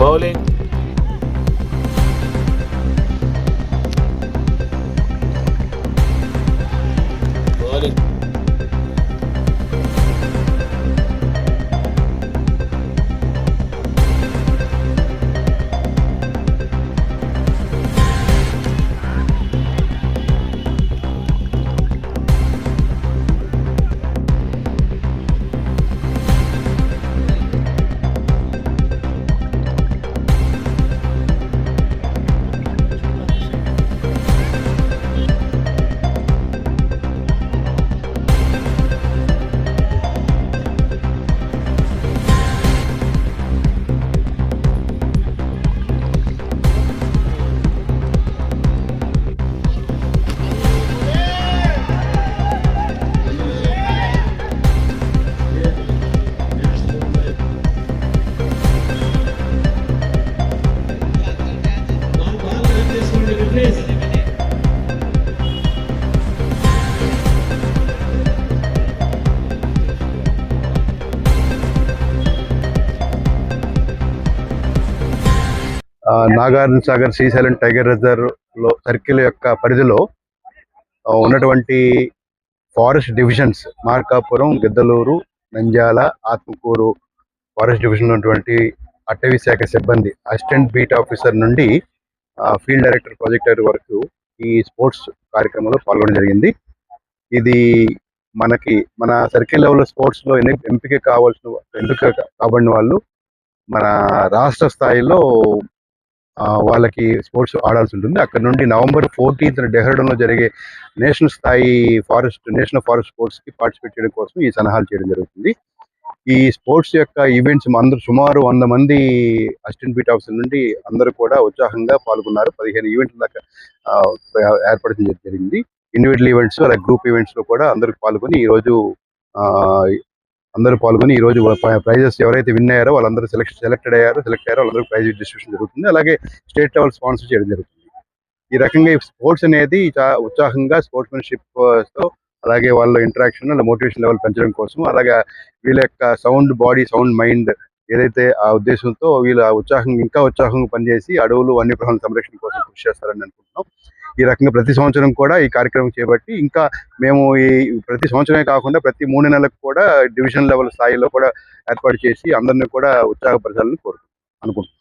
bowling. Nagarjuna Sagar Srisailam tiger రిజర్వ్లో circle యొక్క పరిధిలో ఉన్నటువంటి forest divisions Markapuram Giddalur Nandyal Atmakur forest division ఉన్నటువంటి అటవీ శాఖ సిబ్బంది అసిస్టెంట్ బీట్ ఆఫీసర్ నుండి ఫీల్డ్ డైరెక్టర్ ప్రాజెక్టర్ వరకు ఈ స్పోర్ట్స్ కార్యక్రమంలో పాల్గొనడం జరిగింది. ఇది మనకి మన సర్కిల్ లెవెల్ స్పోర్ట్స్లో ఎన్ని- ఎంపిక కావాల్సిన ఎంపిక కాబడిన వాళ్ళు మన రాష్ట్ర స్థాయిలో వాళ్ళకి స్పోర్ట్స్ ఆడాల్సి ఉంటుంది. అక్కడ నుండి నవంబర్ ఫోర్టీన్త్ డెహ్రాడూన్లో జరిగే నేషనల్ స్థాయి ఫారెస్ట్ నేషనల్ ఫారెస్ట్ స్పోర్ట్స్కి పార్టిసిపేట్ చేయడం కోసం ఈ సలహాలు చేయడం జరుగుతుంది. ఈ స్పోర్ట్స్ యొక్క ఈవెంట్స్ అందరూ సుమారు వంద మంది అసిస్టెంట్ బీట్ ఆఫీసర్ నుండి అందరూ కూడా ఉత్సాహంగా పాల్గొన్నారు. పదిహేను ఈవెంట్ల దాకా ఆ, ఏర్పడడం జరిగింది. ఇండివిజువల్ ఈవెంట్స్ అలాగే గ్రూప్ ఈవెంట్స్లో కూడా అందరూ పాల్గొని ఈ రోజు ఆ, అందరూ పాల్గొని ఈ రోజు ప్రైజెస్ ఎవరైతే విన్ అయ్యారో వాళ్ళందరూ సెలెక్ట్ సెలెక్టెడ్ అయ్యారో సెలెక్ట్ అయ్యారో వాళ్ళందరూ ప్రైజ్ డిస్ట్రిబ్యూషన్ జరుగుతుంది. అలాగే స్టేట్ లెవెల్ స్పాన్సర్ చేయడం జరుగుతుంది. ఈ రకంగా స్పోర్ట్స్ అనేది ఉత్సాహంగా స్పోర్ట్స్మెన్షిప్తో అలాగే వాళ్ళ ఇంటరాక్షన్ మోటివేషన్ లెవెల్ పెంచడం కోసం అలాగే వీళ్ళ యొక్క సౌండ్ బాడీ సౌండ్ మైండ్ ఏదైతే ఆ ఉద్దేశంతో వీళ్ళ ఉత్సాహం ఇంకా ఉత్సాహంగా పనిచేసి అడవులు వన్యప్రాణుల సంరక్షణ కోసం కృషి చేస్తారని అనుకుంటున్నాం. ఈ రకంగా ప్రతి సంవత్సరం కూడా ఈ కార్యక్రమం చేపట్టి ఇంకా మేము ఈ ప్రతి సంవత్సరమే కాకుండా ప్రతి మూడు నెలలకు కూడా డివిజన్ లెవెల్ స్థాయిలో కూడా ఏర్పాటు చేసి అందరినీ కూడా ఉత్సాహపరచాలని కోరుకుంటున్నాం అనుకుంటున్నాం.